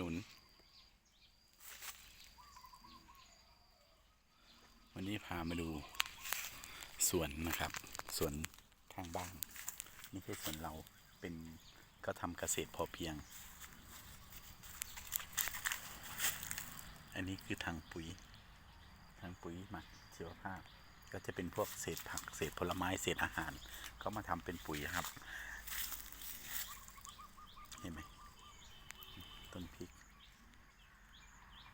นุน วันนี้พามาดูสวนนะครับสวนทางบ้าน ไม่ใช่สวนเราเป็นก็ทำเกษตรพอเพียง อันนี้คือทางปุ๋ย ทางปุ๋ยหมักชีวภาพ ก็จะเป็นพวกเศษผักเศษผลไม้เศษอาหาร ก็มาทำเป็นปุ๋ยครับ เห็นไหม ต้นพริก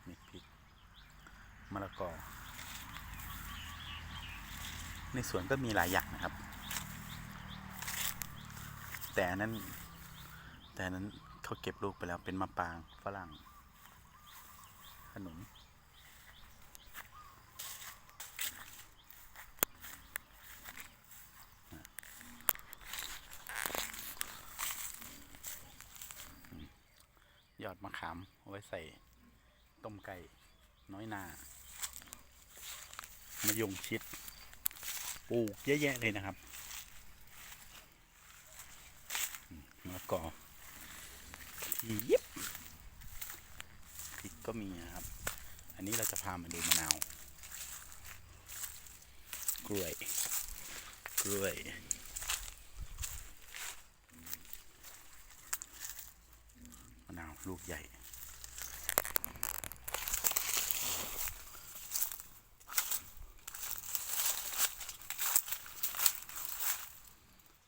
เม็ดพริกมะละกอ ในสวนก็มีหลายอย่างนะครับ แต่นั้น แต่นั้นเขาเก็บลูกไปแล้วเป็นมะปรางฝรั่งขนุน อดมะขาม เอาไว้ใส่ต้มไก่ น้อยนามะยงชิด ปลูกเยอะแยะเลยนะครับมะละกอทียิบพริกก็มีนะครับ อันนี้เราจะพามาดูมะนาว กล้วย กล้วย มะ นาวลูกใหญ่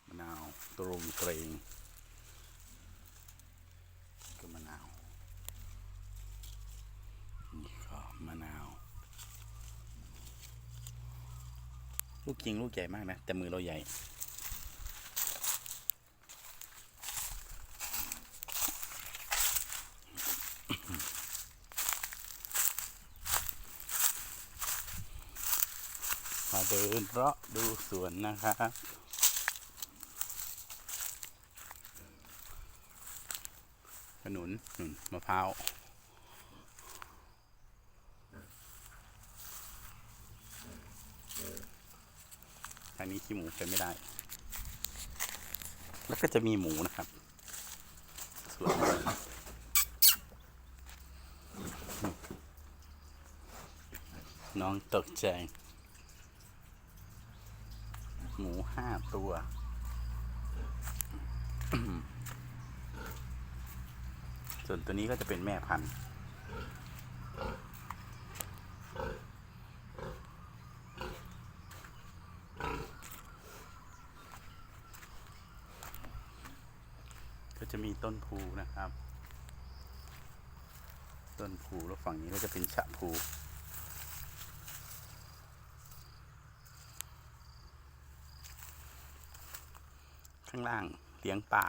มะนาวตรงเตรงก็มะนาว นี่ก็มะนาว ลูกจริงลูกใหญ่มากนะ แต่มือเราใหญ่ มาเดินเลาะดูสวนนะครับขนุนหนุนมะพร้าวทางนี้ขี้หมูเป็นไม่ได้ แล้วก็จะมีหมูนะครับสวนน้องตกใจ หมูห้าตัว ส่วนตัวนี้ก็จะเป็นแม่พันธุ์ก็จะมีต้นพูนะครับ ต้นพูแล้วฝั่งนี้ก็จะเป็นฉะพู ข้างล่างเลี้ยงปลา